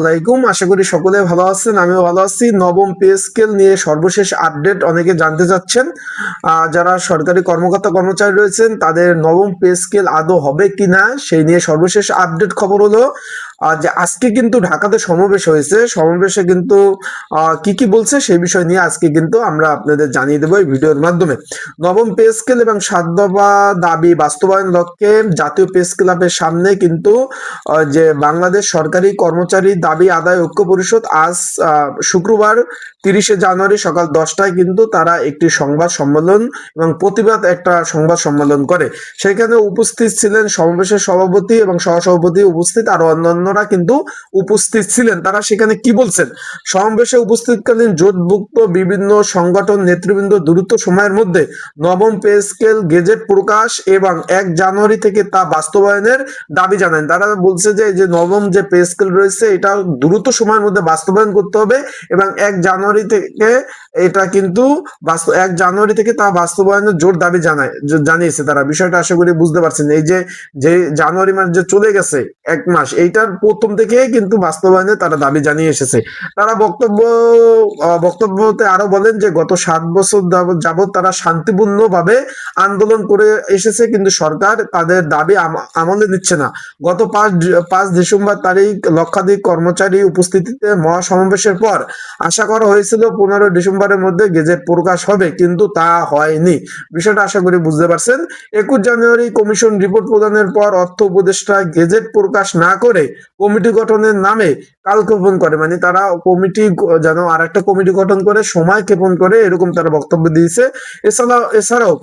আলাইকুম। আশা করি সকলে ভালো আছেন, আমিও ভালো আছি। নবম পে স্কেল নিয়ে সর্বশেষ আপডেট অনেকে জানতে চাচ্ছেন। যারা সরকারি কর্মকর্তা কর্মচারী রয়েছেন, তাদের নবম পে স্কেল আদৌ হবে কিনা, সেই নিয়ে সর্বশেষ আপডেট খবর হলো। যে আজকে কিন্তু ঢাকাতে সমাবেশ হয়েছে। সমাবেশে কিন্তু কি কি বলছে সেই বিষয় নিয়ে আজকে কিন্তু আমরা আপনাদের জানিয়ে দেবো এই ভিডিওর মাধ্যমে। নবম পে স্কেল এবং সাত দফা দাবি বাস্তবায়ন লক্ষ্যে জাতীয় প্রেস ক্লাবের সামনে কিন্তু যে বাংলাদেশ সরকারি কর্মচারী দাবি আদায় ঐক্য পরিষদ আজ শুক্রবার তিরিশে জানুয়ারি সকাল দশটায় কিন্তু তারা একটি সংবাদ সম্মেলন এবং প্রতিবাদ একটা সংবাদ সম্মেলন করে। সেখানে উপস্থিত ছিলেন সমাবেশের সভাপতি এবং সহসভাপতি উপস্থিত আরও অন্যান্যরা কিন্তু উপস্থিত ছিলেন। তারা সেখানে কি বলছেন? সমাবেশে উপস্থিতকালীন জোটভুক্ত বিভিন্ন সংগঠন নেতৃবৃন্দ দ্রুত সময়ের মধ্যে নবম পে স্কেল গেজেট প্রকাশ এবং এক জানুয়ারি থেকে তা বাস্তবায়নের দাবি জানান। তারা বলছে যে যে নবম যে পে স্কেল রয়েছে, এটা দ্রুত সময়ের মধ্যে বাস্তবায়ন করতে হবে এবং এক জানুয়ারি থেকে এটা কিন্তু এক জানুয়ারি থেকে তা বাস্তবায়নের জোর দাবি জানায় জানিয়েছে তারা। বিষয়টা আশা করি বুঝতে পারছেন। এই যে যে জানুয়ারি মাস যে চলে গেছে, এক মাস, এইটার প্রথম থেকে কিন্তু বাস্তবায়নে তারা দাবি জানিয়ে এসেছে। তারা বক্তব্য বক্তব্যতে আরও বলেন যে, গত সাত বছর যাবৎ- তারা শান্তিপূর্ণভাবে আন্দোলন করে এসেছে, কিন্তু সরকার তাদের দাবি আমলে নিচ্ছে না। গত পাঁচ পাঁচ ডিসেম্বর তারিখ লক্ষাধিক কর্মচারী উপস্থিতিতে মহাসমাবেশের পর আশা করা হয়েছিল পনেরো ডিসেম্বরের মধ্যে গেজেট প্রকাশ হবে, কিন্তু তা হয়নি। বিষয়টা আশা করি বুঝতে পারছেন। একুশ জানুয়ারি কমিশন রিপোর্ট প্রদানের পর অর্থ উপদেষ্টা গেজেট প্রকাশ না করে কমিটি গঠনের নামে কাল কালক্ষেপণ করে মানে তারা কমিটি যেন আর একটা কমিটি গঠন করে, সময় ক্ষেপণ করে এরকম তারা বক্তব্য দিয়েছে। এছাড়াও এছাড়াও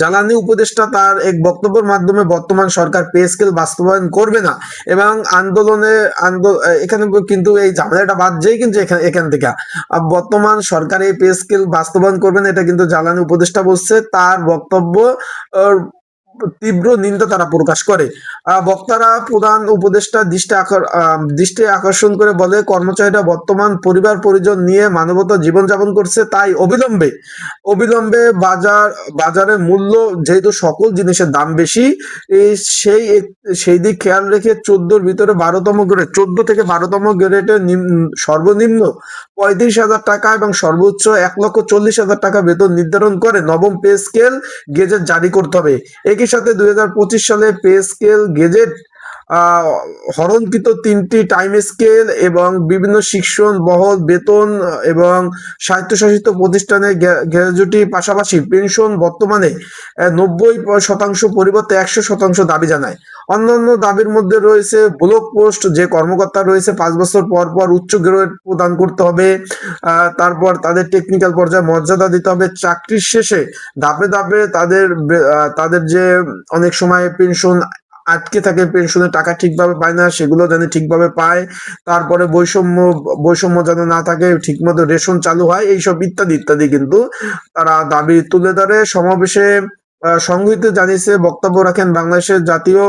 জ্বালানি উপদেষ্টা তার এক বক্তব্যের মাধ্যমে বর্তমান সরকার পে স্কেল বাস্তবায়ন করবে না এবং আন্দোলনে এখানে কিন্তু এই ঝামেলাটা বাদ যেই কিন্তু এখান এখান থেকে। বর্তমান সরকার এই পে স্কেল বাস্তবায়ন করবে না, এটা কিন্তু জ্বালানি উপদেষ্টা বলছে। তার বক্তব্য তীব্র নিন্দা তারা প্রকাশ করে। বক্তারা প্রধান উপদেষ্টা দৃষ্টি দৃষ্টি আকর্ষণ করে বলে, কর্মচারীরা বর্তমান পরিবার পরিজন নিয়ে মানবতা জীবনযাপন করছে তাই অবিলম্বে অবিলম্বে বাজার, বাজারের মূল্য যেহেতু সকল জিনিসের দাম বেশি সেই সেই দিক খেয়াল রেখে চোদ্দোর ভিতরে বারোতম গ্রেড, চোদ্দ থেকে বারোতম গ্রেডের নিম- সর্বনিম্ন পঁয়ত্রিশ হাজার টাকা এবং সর্বোচ্চ এক লক্ষ চল্লিশ হাজার টাকা বেতন নির্ধারণ করে নবম পে স্কেল গেজেট জারি করতে হবে। সাথে দু হাজার পঁচিশ সালে পে স্কেল গেজেট হরণকৃত তিনটি টাইম স্কেল এবং বিভিন্ন শিক্ষণ, বহল, বেতন এবং স্বায়ত্তশাসিত প্রতিষ্ঠানের গ্র্যাজুটি পাশাপাশি পেনশন বর্তমানে নব্বই শতাংশ পরিবর্তে একশো শতাংশ দাবি জানায়। অন্যান্য দাবির মধ্যে রয়েছে ব্লক পোস্ট, যে কর্মকর্তা রয়েছে পাঁচ বছর পর পর উচ্চ গ্রেড প্রদান করতে হবে তারপর তাদের টেকনিক্যাল পর্যায়ে মর্যাদা দিতে হবে, চাকরির শেষে ধাপে ধাপে তাদের তাদের যে অনেক সময় পেনশন আটকে থাকে পেনশনের টাকা ঠিকভাবে পায় না, সেগুলো যেন ঠিকভাবে পায়, তারপরে বৈষম্য বৈষম্য যেন না থাকে, ঠিকমতো রেশন চালু হয়, এইসব ইত্যাদি ইত্যাদি কিন্তু তারা দাবি তুলে ধরে। সমাবেশে সংগঠিত জানিয়েছে, বক্তব্য রাখেন বাংলাদেশের জাতীয়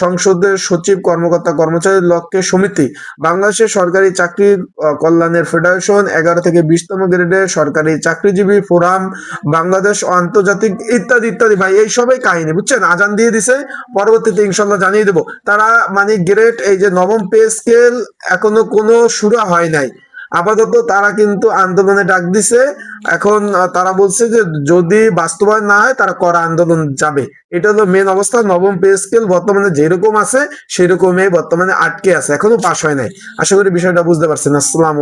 সংসদের সচিব, কর্মকর্তা, কর্মচারী লক্ষ্যে সমিতি। বাংলাদেশের সরকারি চাকরি কল্যাণের ফেডারেশন এগারো থেকে বিশতম গ্রেডের সরকারি চাকরিজীবী ফোরাম, বাংলাদেশ আন্তর্জাতিক ইত্যাদি ইত্যাদি। ভাই, এই সবই কাহিনী, বুঝছেন? আজান দিয়ে দিছে, পরবর্তীতে ইনশাল্লাহ জানিয়ে দেবো। তারা মানে গ্রেড এই যে নবম পে স্কেল এখনও কোনো সুরা হয় নাই। আপাতত তারা কিন্তু আন্দোলনে ডাক দিছে। এখন তারা বলছে যে যদি বাস্তবায়ন না হয়, তারা করা আন্দোলন যাবে। এটা হলো মেন অবস্থা, নবম পে স্কেল বর্তমানে যেরকম আছে, সেরকমই বর্তমানে আটকে আছে, এখনও পাশ হয় নাই। আশা করি বিষয়টা বুঝতে পারছেন। আসসালাম